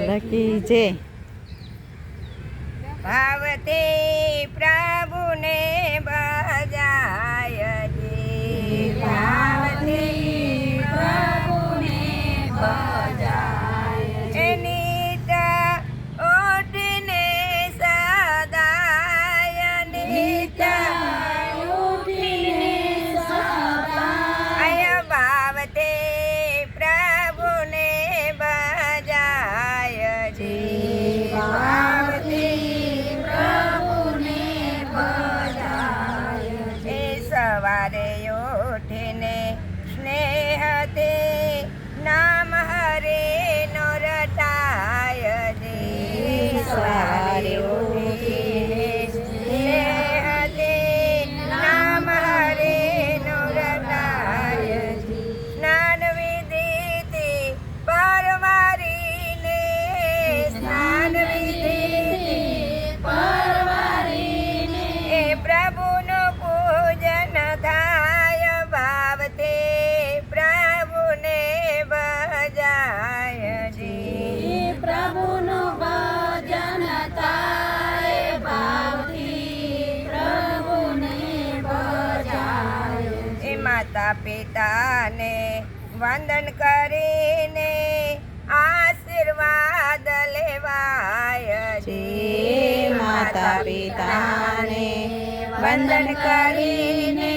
Lucky છે ભાવતે પ્રભુને ભજા માતા પિતાને વંદન કરીને આશીર્વાદ લેવાય છે. માતા પિતાને વંદન કરીને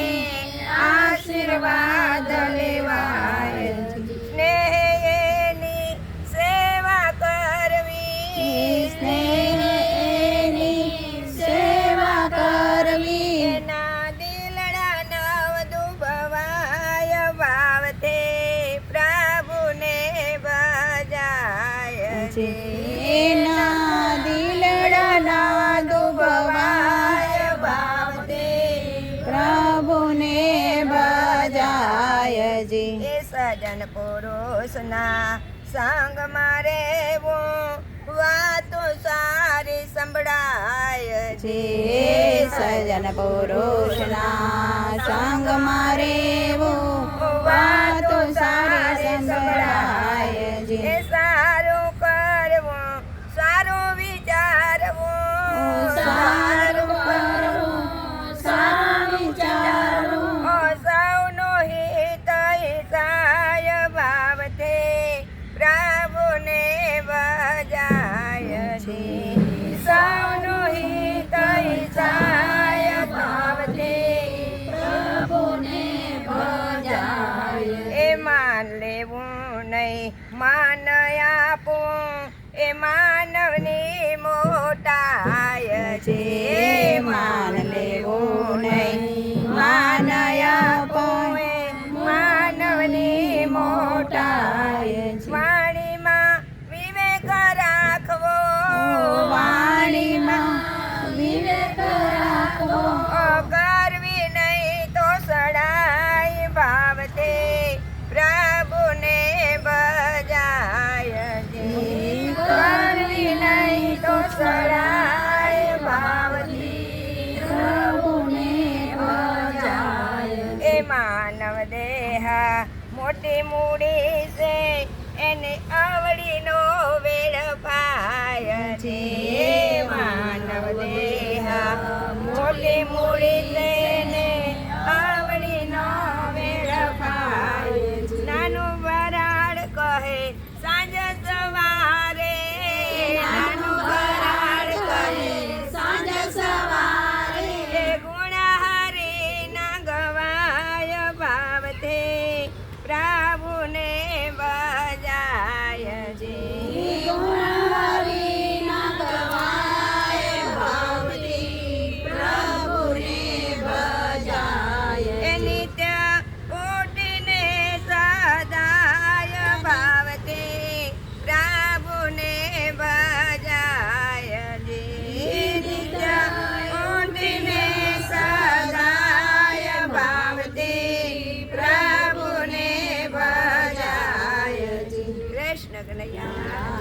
છે. એના દુભવાય ભાવતે પ્રભુને બજાય જે. સજન પુરુષના સંગ મારે વાતો સારી સંભળાય છે સજન પુરુષના સંગ મારે વો. માનવની મોટાય છે માન લેવું નહીં. માનયા પોએ માનવની મોટા મોટી મૂડી છે. એને આવડીનો વેળ પાય છે อะไรอย่าง